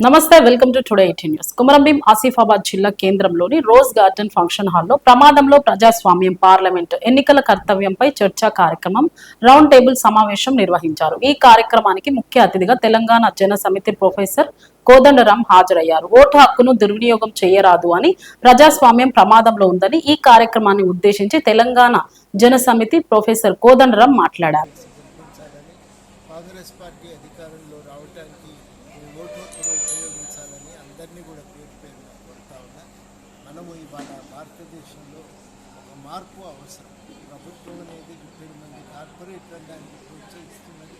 నమస్తే welcome to today eighteen news. Kumuram Bheem Asifabad జిల్లా కేంద్రంలోని రోజ్ గార్డెన్ ఫంక్షన్ హాల్లో ప్రమాదంలో ప్రజాస్వామ్యం పార్లమెంట్ ఎన్నికల కర్తవ్యంపై చర్చా కార్యక్రమం రౌండ్ టేబుల్ సమావేశం నిర్వహించారు. ఈ కార్యక్రమానికి ముఖ్య అతిథిగా తెలంగాణ జన సమితి ప్రొఫెసర్ కోదండరాం హాజరయ్యారు. ఓటు హక్కును దుర్వినియోగం చేయరాదు అని ప్రజాస్వామ్యం ప్రమాదంలో ఉందని ఈ కార్యక్రమాన్ని ఉద్దేశించి తెలంగాణ జన సమితి ప్రొఫెసర్ కోదండరాం మాట్లాడారు. కాంగ్రెస్ పార్టీ అధికారంలో రావడానికి ఈ ఓటు ఉపయోగించాలని అందరినీ కూడా పేరు పేరు కొడతా ఉన్నా. మనము ఇవాళ భారతదేశంలో ఒక మార్పు అవసరం. ప్రభుత్వం అనేది ముప్పై మంది కార్పొరేట్ రంగానికి ప్రోత్సహిస్తున్నది.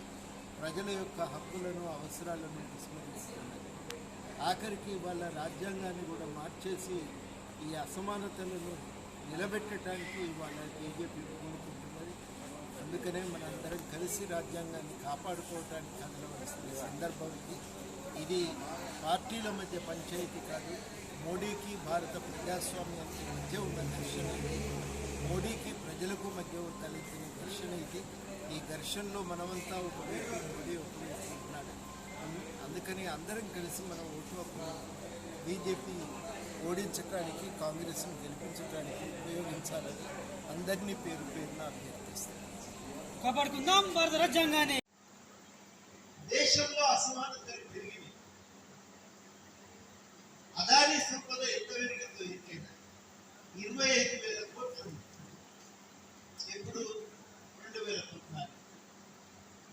ప్రజల యొక్క హక్కులను అవసరాలను విస్మరిస్తున్నది. ఆఖరికి వాళ్ళ రాజ్యాంగాన్ని కూడా మార్చేసి ఈ అసమానతలను నిలబెట్టడానికి వాళ్ళ బీజేపీ కోరుకుంటున్నది. అందుకనే మనందరం కలిసి రాజ్యాంగాన్ని కాపాడుకోవటానికి అందరం సందర్భం ఇది. ఇది పార్టీల మధ్య పంచాయతీ కాదు మోడీకి భారత ప్రజాస్వామ్యానికి మధ్య ఉన్న ఘర్షణ ఇది. మోడీకి ప్రజలకు మధ్య తలెత్తిన ఘర్షణ ఇది. ఈ ఘర్షణలో మనమంతా ఒకవైపు మోడీ ఉపయోగించుకుంటున్నాడు అందుకని అందరం కలిసి మనం ఓటు హక్కును బీజేపీ ఓడించడానికి కాంగ్రెస్ను గెలిపించడానికి ఉపయోగించాలని అందరినీ పేరు పేరున అభ్యర్థిస్తాను కాపాడుకుందాం భారత రాజ్యాంగాన్ని దేశంలో అసమానతలు పెరిగినాయి అదాని సంపద ఎంత పెరిగిందో ఇంకైనా ఇరవై ఐదు వేల కోట్లు ఇప్పుడు రెండు వేల పద్నాలుగు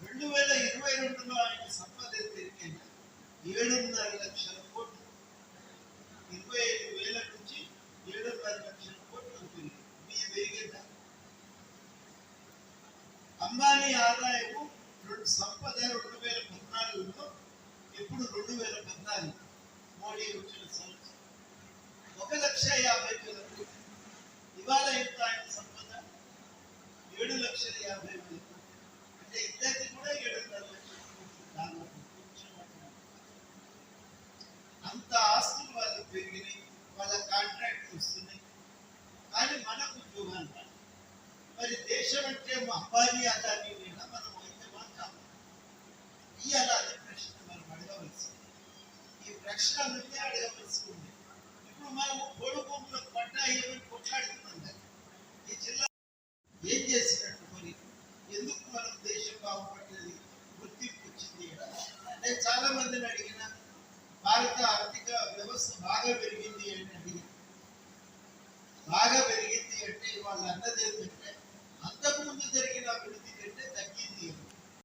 రెండు వేల ఇరవై రెండులో ఆయన సంపద ఏడున్నర లక్షల కోట్లు. ఇరవై ఐదు వేల నుంచి ఏడున్నర లక్షల కోట్లు పెరిగింది. మీ పెరిగిందా అంబానీ ఆదాయము రెండు సంపద రెండు వేల పద్నాలుగులో ఇప్పుడు రెండు వేల పద్నాలుగు మోడీ వచ్చిన సంవత్సరం. ఒక లక్ష యాభై వేల కోట్లు ఇవాళ ఎంత ఆయన సంపద ఏడు లక్షల యాభై అంటే ఇద్దరికి కూడా ఏడున్నర అంత ఆస్తులు వాళ్ళకి పెరిగినాయి వాళ్ళ కాంట్రాక్ట్ వస్తున్నాయి కానీ మనకు ఉద్యోగాలు మరి దేశం అంటే మా అంబానీ అదానీ లేదా మనం భారత ఆర్థిక వ్యవస్థ బాగా పెరిగింది అంటే బాగా పెరిగింది అంటే వాళ్ళ అన్నది ఏంటంటే అంతకుముందు జరిగిన అభివృద్ధి